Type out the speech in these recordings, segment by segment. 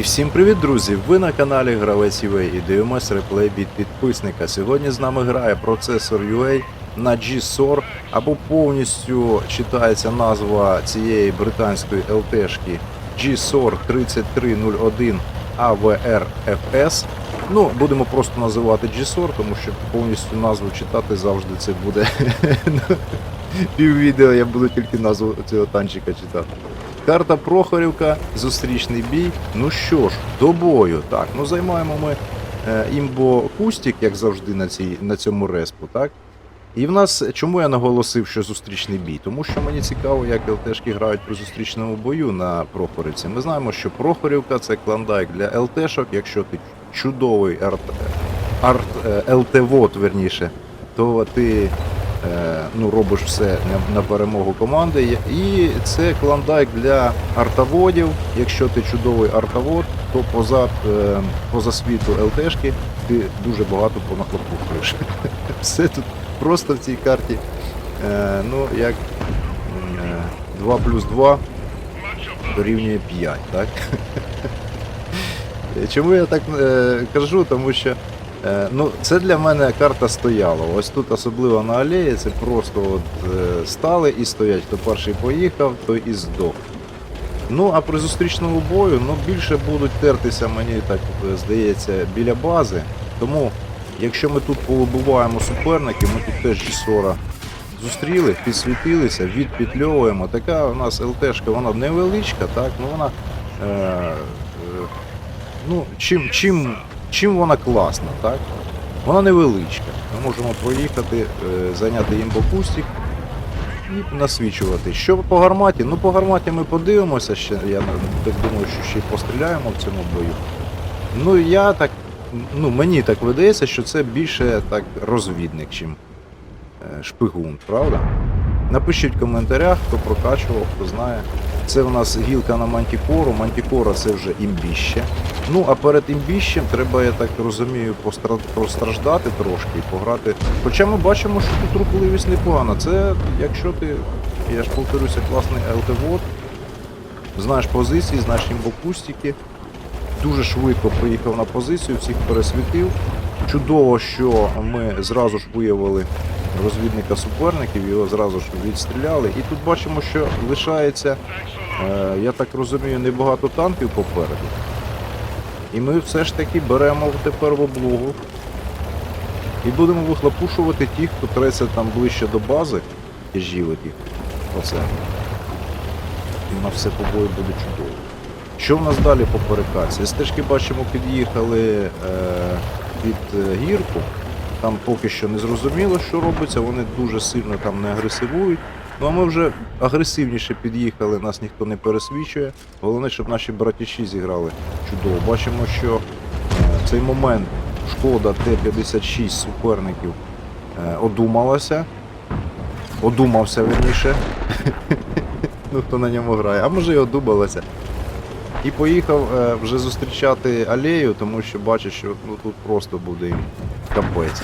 всім привіт, друзі! Ви на каналі Гравець UA і дивимось реплей від підписника. Сьогодні з нами грає процесор UA на G-SOR або повністю читається назва цієї британської LT-шки G-SOR 3301 AVRFS. Ну, будемо просто називати G-SOR, тому що повністю назву читати завжди це буде піввідео, я буду тільки назву цього танчика читати. Карта Прохорівка, зустрічний бій. Ну що ж, до бою. Так, ну займаємо ми е, імбо Кустік, як завжди, на, цій, на цьому респу, так? І в нас, чому я наголосив, що зустрічний бій? Тому що мені цікаво, як ЛТшки грають при зустрічному бою на Прохорівці. Ми знаємо, що Прохорівка це клондайк для ЛТшок. Якщо ти чудовий арт, арт е, ЛТ-вод, верніше, то ти ну, робиш все на, перемогу команди. І це клондайк для артоводів. Якщо ти чудовий артовод, то поза, е, поза світу ЛТшки ти дуже багато понахлопухуєш. Все тут просто в цій карті. Е, ну, як е, 2 плюс 2 дорівнює 5, так? Чому я так е, кажу? Тому що е, ну, це для мене карта стояла. Ось тут особливо на алеї, це просто от, е, стали і стоять. Хто перший поїхав, той і здох. Ну, а при зустрічному бою ну, більше будуть тертися, мені так е, здається, біля бази. Тому, якщо ми тут повибиваємо суперників, ми тут теж G40 зустріли, підсвітилися, відпітльовуємо. Така у нас ЛТшка, вона невеличка, так, ну вона. Е, е, ну, чим, чим, чим вона класна, так? Вона невеличка. Ми можемо проїхати, е, зайняти імбокустик і насвічувати. Що по гарматі? Ну, по гарматі ми подивимося ще. Я так думаю, що ще постріляємо в цьому бою. Ну, я так, ну, мені так видається, що це більше так розвідник, чим е, шпигун, правда? Напишіть в коментарях, хто прокачував, хто знає. Це у нас гілка на мантікору. Мантікора це вже імбіще. Ну, а перед імбіщем треба, я так розумію, постраждати трошки і пограти. Хоча ми бачимо, що тут рухливість непогана. Це якщо ти, я ж повторюся, класний ЛТВОД, знаєш позиції, знаєш імбокустики, дуже швидко приїхав на позицію, всіх пересвітив. Чудово, що ми зразу ж виявили розвідника суперників, його зразу ж відстріляли. І тут бачимо, що лишається, е, я так розумію, небагато танків попереду. І ми все ж таки беремо тепер в облогу і будемо вихлопушувати тих, хто треться там ближче до бази, тяжіли тих. Оце. І на все по бою буде чудово. Що в нас далі по перекаці? Стежки бачимо, під'їхали е, під е, гірку. Там поки що не зрозуміло, що робиться, вони дуже сильно там не агресивують. Ну а ми вже агресивніше під'їхали, нас ніхто не пересвічує. Головне, щоб наші братіші зіграли чудово. Бачимо, що е, в цей момент шкода Т-56 суперників е, одумалася. Одумався верніше. ну, хто на ньому грає, а може і одумалася. І поїхав е, вже зустрічати алею, тому що бачить, що ну, тут просто буде їм капець.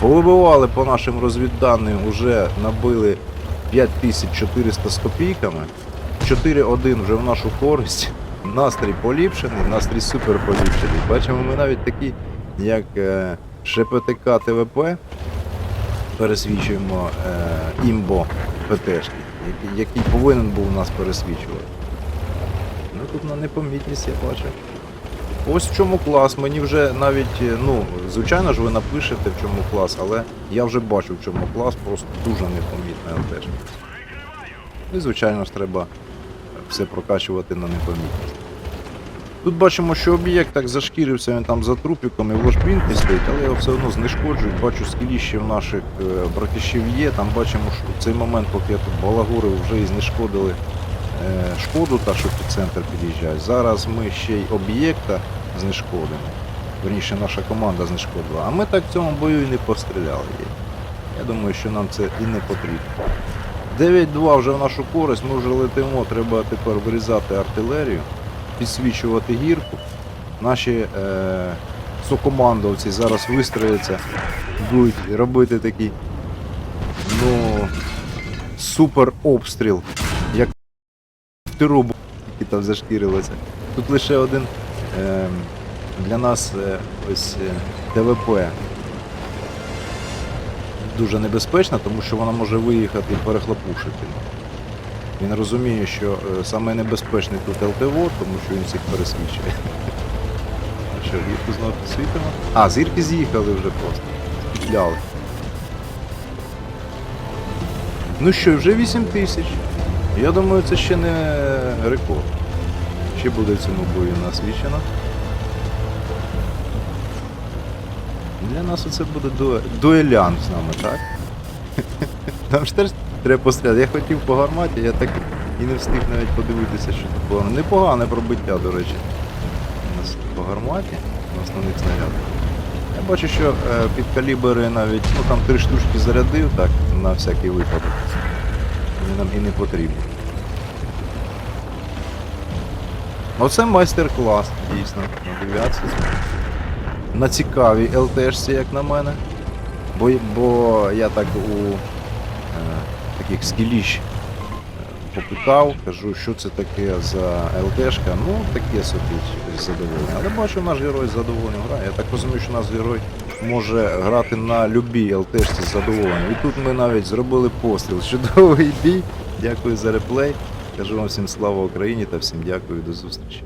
Повибивали по нашим розвідданим, вже набили 5400 з копійками. 4-1 вже в нашу користь. Настрій поліпшений, настрій супер поліпшений. Бачимо, ми навіть такі, як е, ШПТК ТВП, пересвічуємо е, імбо ПТшки, який, повинен був нас пересвічувати. Тут на непомітність я бачу. Ось в чому клас. Мені вже навіть, е, ну, звичайно ж, ви напишете в чому клас, але я вже бачу в чому клас, просто дуже непомітний теж. І, звичайно ж, треба все прокачувати на непомітність. Тут бачимо, що об'єкт так зашкірився, він там за трупіком і ложбінки стоїть, але його все одно знешкоджують. Бачу, скіліщі в наших е, братішів є. Там бачимо, що в цей момент, поки я тут балагурив, вже і знешкодили шкоду, та що під центр під'їжджає. Зараз ми ще й об'єкта знешкодимо. Верніше, наша команда знешкодила. А ми так в цьому бою і не постріляли. Я думаю, що нам це і не потрібно. 9-2 вже в нашу користь, ми вже летимо, треба тепер вирізати артилерію, підсвічувати гірку. Наші е, сокомандовці зараз вистрояться, будуть робити такий ну, супер обстріл, як які там зашкірилися. Тут лише один е, для нас е, ось е, ТВП дуже небезпечна, тому що вона може виїхати і перехлопушити. Він розуміє, що е, саме небезпечний тут ЛТВО, тому що він всіх пересвічує. А що, гірку знову підсвітимо? А, зірки з'їхали вже просто. Петляли. Ну що, вже 8 тисяч. Я думаю, це ще не рекорд. Ще буде цьому бою насвічено. Для нас оце буде дуе... дуелянт з нами, так? Там ж теж треба постріляти. Я хотів по гарматі, я так і не встиг навіть подивитися, що це було. Непогане пробиття, до речі. У нас по гарматі на основних снарядах. Я бачу, що е, під калібри навіть, ну там три штучки зарядив, так, на всякий випадок. Вони нам і не потрібні. Оце майстер-клас, дійсно, на дев'ятці. На цікавій ЛТшці, як на мене. Бо, бо я так у е, таких скіліщ е, попитав, кажу, що це таке за ЛТшка. Ну, таке собі задоволення. Але бачу, наш герой з задоволенням грає. Я так розумію, що наш герой може грати на любій ЛТшці з задоволенням. І тут ми навіть зробили постріл. Чудовий бій. Дякую за реплей. Кажу вам всім слава Україні та всім дякую до зустрічі.